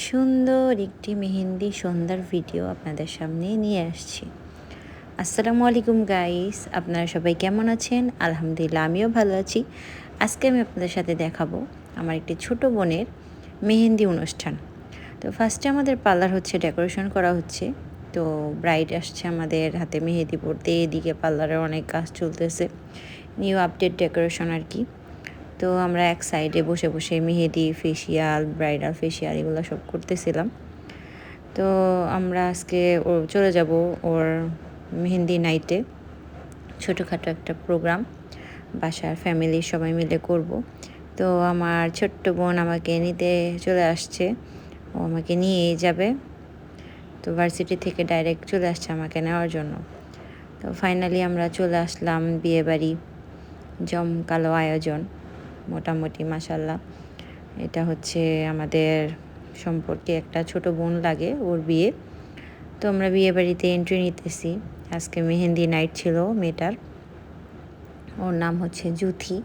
সুন্দর একটি মেহেন্দি সন্ধ্যার ভিডিও আপনাদের সামনে নিয়ে আসছি। আসসালামু আলাইকুম গাইস আপনারা সবাই কেমন আছেন? আলহামদুলিল্লাহ, আমিও ভালো আছি। আজকে আমি আপনাদের সাথে দেখাবো আমার একটি ছোট বোনের মেহেন্দি অনুষ্ঠান। তো ফার্স্টে আমাদের পার্লার হচ্ছে ডেকোরেশন করা হচ্ছে। তো ব্রাইড আসছে আমাদের হাতে মেহেদি পড়তে এদিকে পার্লারে অনেক কাজ চলতেছে। নিউ আপডেট ডেকোরেশন আর কি। তো আমরা এক সাইডে বসে বসে মেহেদি ফেসিয়াল ব্রাইডাল ফেসিয়াল এগুলো সব করতেছিলাম। তো আমরা আজকে ও চলে যাব ওর মেহেন্দি নাইটে ছোটোখাটো একটা প্রোগ্রাম বাসার ফ্যামিলির সবাই মিলে করব। তো আমার ছোট্ট বোন আমাকে নিতে চলে আসছে। ও আমাকে নিয়ে যাবে। তো ভার্সিটি থেকে ডাইরেক্ট চলে আসছে আমাকে নেওয়ার জন্য। তো ফাইনালি আমরা চলে আসলাম বিয়েবাড়ি, জমকালো আয়োজন। মোটামুটি মাসাল্লাহ এটা হচ্ছে আমাদের সম্পর্কে একটা ছোট বোন লাগে ওর বিয়ে। তো আমরা বিয়ে বাড়িতে এন্ট্রি নিতেছি। আজকে মেহেন্দি নাইট ছিল মেয়েটার। ওর নাম হচ্ছে জুথি।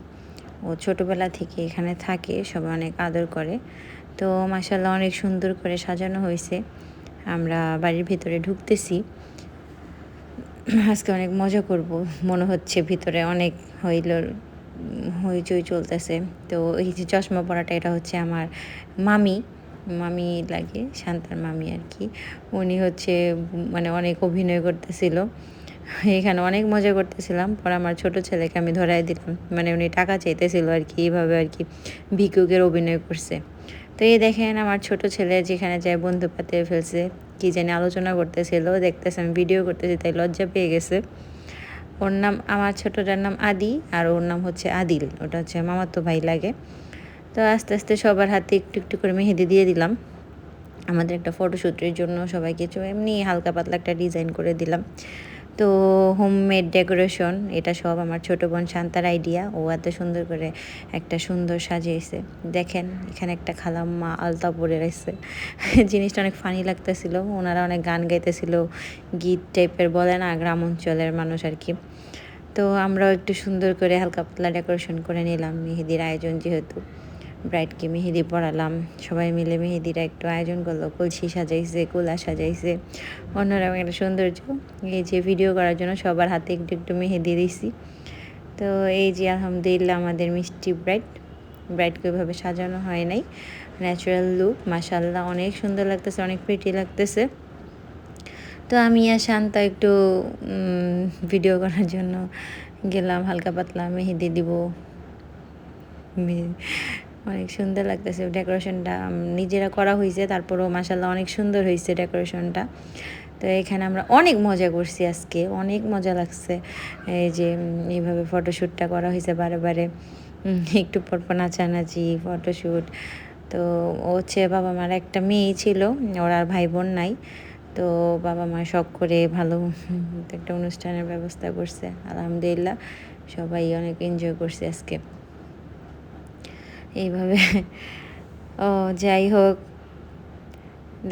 ও ছোটোবেলা থেকে এখানে থাকে, সবাই অনেক আদর করে। তো মাসাল্লাহ অনেক সুন্দর করে সাজানো হয়েছে। আমরা বাড়ির ভিতরে ঢুকতেছি। আজকে অনেক মজা করব, মনে হচ্ছে ভিতরে অনেক হইল হইচই চলতেছে। তো এই যে চশমা পরাটা, এটা হচ্ছে আমার মামি। মামি লাগে, শান্তার মামি আর কি। উনি হচ্ছে মানে অনেক অভিনয় করতেছিল। এখানে অনেক মজা করতেছিলাম। পরে আমার ছোট ছেলেকে আমি ধরাই দিলাম। মানে উনি টাকা চাইতেছিল আর কি, এইভাবে আর কি ভিক্ষুকের অভিনয় করছে। তো এই দেখেন আমার ছোট ছেলে যেখানে যায় বন্ধু পাতে ফেলছে। কি জানি আলোচনা করতেছিল, দেখতেছে আমি ভিডিও করতেছি, তাই লজ্জা পেয়ে গেছে। ওর নাম আমার ছোটোটার নাম আদি আর ওর নাম হচ্ছে আদিল। ওটা হচ্ছে মামাতো ভাই লাগে। তো আস্তে আস্তে সবার হাতে একটু একটু করে মেহেদি দিয়ে দিলাম। আমাদের একটা ফটোশ্যুটের জন্য সবাইকে এমনি হালকা পাতলা একটা ডিজাইন করে দিলাম। তো হোমমেড ডেকোরেশন এটা সব আমার ছোট বোন শান্তার আইডিয়া ও এত সুন্দর করে একটা সুন্দর সাজিয়েছে। দেখেন, এখানে একটা খালাম্মা আলতা পরে রয়েছে। জিনিসটা অনেক ফানি লাগতেছিল। ওনারা অনেক গান গাইতেছিল, গীত টাইপের বলে না, গ্রাম অঞ্চলের মানুষ আর কি। তো আমরাও একটু সুন্দর করে হালকা পাতলা ডেকোরেশন করে নিলাম, মেহেদির আয়োজন যেহেতু। ব্রাইডকে মেহেদি পড়ালাম সবাই মিলে মেহেদিরা একটু আয়োজন করল। কলসি সাজাইছে, কোলা সাজাইছে। অন্যরকম একটা সৌন্দর্য। এই যে ভিডিও করার জন্য সবার হাতে একটু একটু মেহেদি দিছি। তো এই যে আলহামদুলিল্লাহ আমাদের মিষ্টি ব্রাইড ব্রাইডকে ওইভাবে সাজানো হয় নাই। ন্যাচারাল লুক মাসাল্লাহ অনেক সুন্দর লাগতেছে, অনেক প্রিটি লাগতেছে। তো আমি আর শান্তা একটু ভিডিও করার জন্য গেলাম, হালকা পাতলা মেহেদি দিব। অনেক সুন্দর লাগতেছে ডেকোরেশনটা। নিজেরা করা হয়েছে তারপরেও মাসাল্লাহ অনেক সুন্দর হয়েছে ডেকোরেশনটা। তো এখানে আমরা অনেক মজা করছি আজকে, অনেক মজা লাগছে। এই যে এইভাবে ফটোশ্যুটটা করা হয়েছে বারে বারে। একটু পরপর নাচানাচি ফটোশ্যুট তো ও হচ্ছে বাবা মার একটা মেয়ে ছিল, ওর আর ভাই বোন নাই। তো বাবা মা শখ করে ভালো একটা অনুষ্ঠানের ব্যবস্থা করছে, আলহামদুলিল্লাহ। সবাই অনেক এনজয় করছে আজকে। এইভাবে। ও, যাই হোক।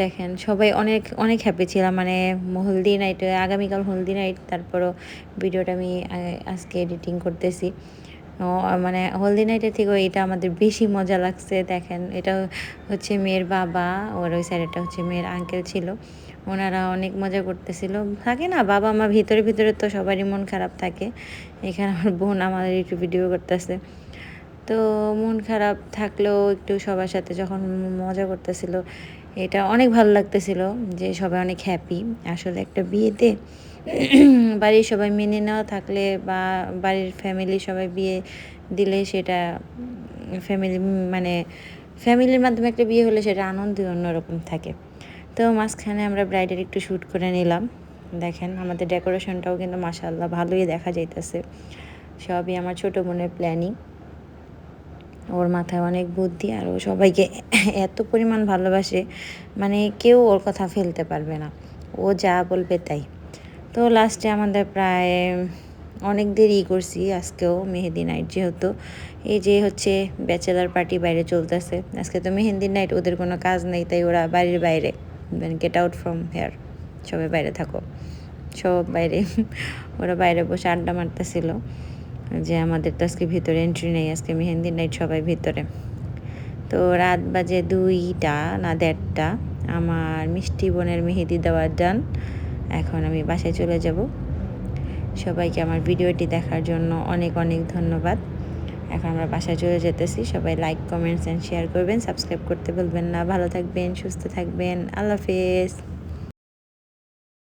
দেখেন, সবাই অনেক অনেক হ্যাপি ছিলাম। মানে হলদি নাইট আগামীকাল হলদি নাইট তারপরও ভিডিওটা আমি আজকে এডিটিং করতেছি। ও মানে হলদি নাইটের থেকেও এটা আমাদের বেশি মজা লাগছে। দেখেন, এটা হচ্ছে মেয়ের বাবা, ওর ওই সাইডটা হচ্ছে মেয়ের আঙ্কেল ছিল। ওনারা অনেক মজা করতেছিল। থাকে না, বাবা মা ভিতরে ভিতরে তো সবারই মন খারাপ থাকে। এখানে আমার বোন আমাদের একটু ভিডিও করতেছে। তো মন খারাপ থাকলেও একটু সবার সাথে যখন মজা করতেছিল, এটা অনেক ভালো লাগতেছিল যে সবাই অনেক হ্যাপি আসলে একটা বিয়েতে বাড়ির সবাই মেনে নেওয়া থাকলে বা বাড়ির ফ্যামিলি সবাই বিয়ে দিলে সেটা ফ্যামিলি মানে ফ্যামিলির মাধ্যমে একটা বিয়ে হলে সেটা আনন্দ অন্যরকম থাকে। তো মাঝখানে আমরা ব্রাইডের একটু শ্যুট করে নিলাম। দেখেন আমাদের ডেকোরেশনটাও কিন্তু মাসাল্লাহ ভালোই দেখা যাইতেছে। সবই আমার ছোটো বোনের প্ল্যানিং ওর মাথায় অনেক বুদ্ধি আর ও সবাইকে এত পরিমাণ ভালোবাসে মানে কেউ ওর কথা ফেলতে পারবে না। ও যা বলবে তাই। তো লাস্টে আমাদের প্রায় অনেক দেরি করছি, আজকেও মেহেদি নাইট যেহেতু। এই যে হচ্ছে ব্যাচেলার পার্টি বাইরে চলতেছে। আজকে তো মেহেন্দি নাইট ওদের কোনো কাজ নেই, তাই ওরা বাড়ির বাইরে। মানে গেট আউট ফ্রম হেয়ার সবাই বাইরে থাকো। সব বাইরে, ওরা বাইরে বসে আড্ডা মারতেছিল। যে আমাদের তো আজকে ভিতরে এন্ট্রি নেই, আজকে মেহেন্দি নাইট সবাই ভিতরে। তো রাত বাজে দুইটা না দেড়টা, আমার মিষ্টি বোনের মেহেদি দেওয়ার ডান এখন আমি বাসায় চলে যাব। সবাইকে আমার ভিডিওটি দেখার জন্য অনেক অনেক ধন্যবাদ। এখন আমরা বাসায় চলে যেতেছি। সবাই লাইক কমেন্টস অ্যান্ড শেয়ার করবেন। সাবস্ক্রাইব করতে বলবেন না। ভালো থাকবেন, সুস্থ থাকবেন। আল্লাহ হাফেজ।